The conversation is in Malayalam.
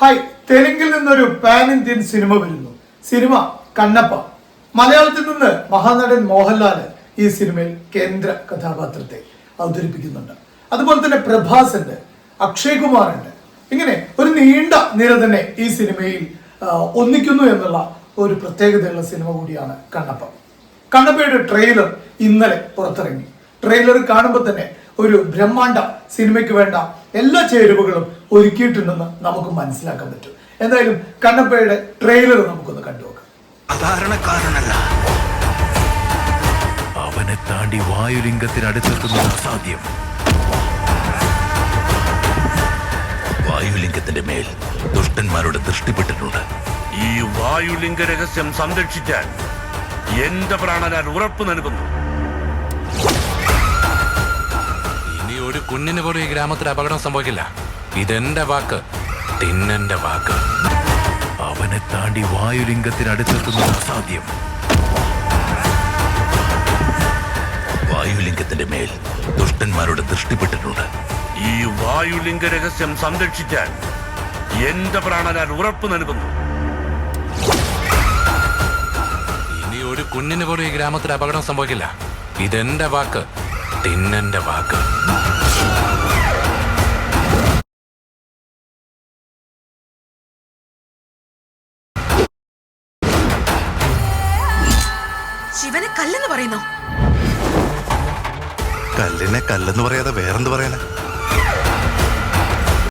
ഹായ് തെലുങ്കിൽ നിന്നൊരു പാൻ ഇന്ത്യൻ സിനിമ വരുന്നു. സിനിമ കണ്ണപ്പ. മലയാളത്തിൽ നിന്ന് മഹാനടൻ മോഹൻലാൽ ഈ സിനിമയിൽ കേന്ദ്ര കഥാപാത്രത്തെ അവതരിപ്പിക്കുന്നുണ്ട്. അതുപോലെ തന്നെ പ്രഭാസ് ഉണ്ട് അക്ഷയ് കുമാർ ഉണ്ട് ഇങ്ങനെ ഒരു നീണ്ട നിര തന്നെ ഈ സിനിമയിൽ ഒന്നിക്കുന്നു എന്നുള്ള ഒരു പ്രത്യേകതയുള്ള സിനിമ കൂടിയാണ് കണ്ണപ്പ. കണ്ണപ്പയുടെ ട്രെയിലർ ഇന്നലെ പുറത്തിറങ്ങി. ട്രെയിലർ കാണുമ്പോൾ തന്നെ ഒരു ബ്രഹ്മാണ്ട സിനിമയ്ക്ക് വേണ്ട എല്ലാ ചേരുവകളും ഒരുക്കിയിട്ടുണ്ടെന്ന് നമുക്ക് മനസ്സിലാക്കാൻ പറ്റും. എന്തായാലും കണ്ണപ്പയുടെ ട്രെയിലർ നമുക്കൊന്ന് കണ്ടുനോക്കാം. സാധാരണക്കാരനല്ല അവനെ താണ്ടി വായുലിംഗത്തിനടുത്തെത്തുന്നത് അസാധ്യം. വായുലിംഗത്തിന്റെ മേൽ ദുഷ്ടന്മാരുടെ ദൃഷ്ടിപ്പെട്ടിട്ടുണ്ട്. ഈ വായുലിംഗ രഹസ്യം സംരക്ഷിക്കാൻ എന്റെ പ്രാണനാൽ ഉറപ്പ് നൽകുന്നു. ഒരു കുഞ്ഞിന് പോലും ഈ ഗ്രാമത്തിൽ അപകടം സംഭവിക്കില്ല. ഇതെന്റെ വാക്ക്. തിന്നന്റെ വാക്ക്. അവനെ താണ്ടി വായുലിംഗത്തിനടുത്തെത്തുന്നത് അസാധ്യം. വായുലിംഗത്തിന്റെ മേൽ ദുഷ്ടന്മാരുടെ ദൃഷ്ടിപ്പെട്ടിട്ടുണ്ട് ഈ വായുലിംഗ രഹസ്യം സംരക്ഷിക്കാൻ എന്റെ പ്രാണനാൽ ഉറപ്പ് നൽകുന്നു. ഇനി ഒരു കുഞ്ഞിന് പോലും ഈ ഗ്രാമത്തിൽ അപകടം സംഭവിക്കില്ല. ഇതെന്റെ വാക്ക്. തിന്നെന്റെ വാക്ക്. ശിവനെ കല്ലെന്ന് പറയുന്നു? കല്ലിനെ കല്ലെന്ന് പറയാതെ വേറെന്ത് പറയാനാ?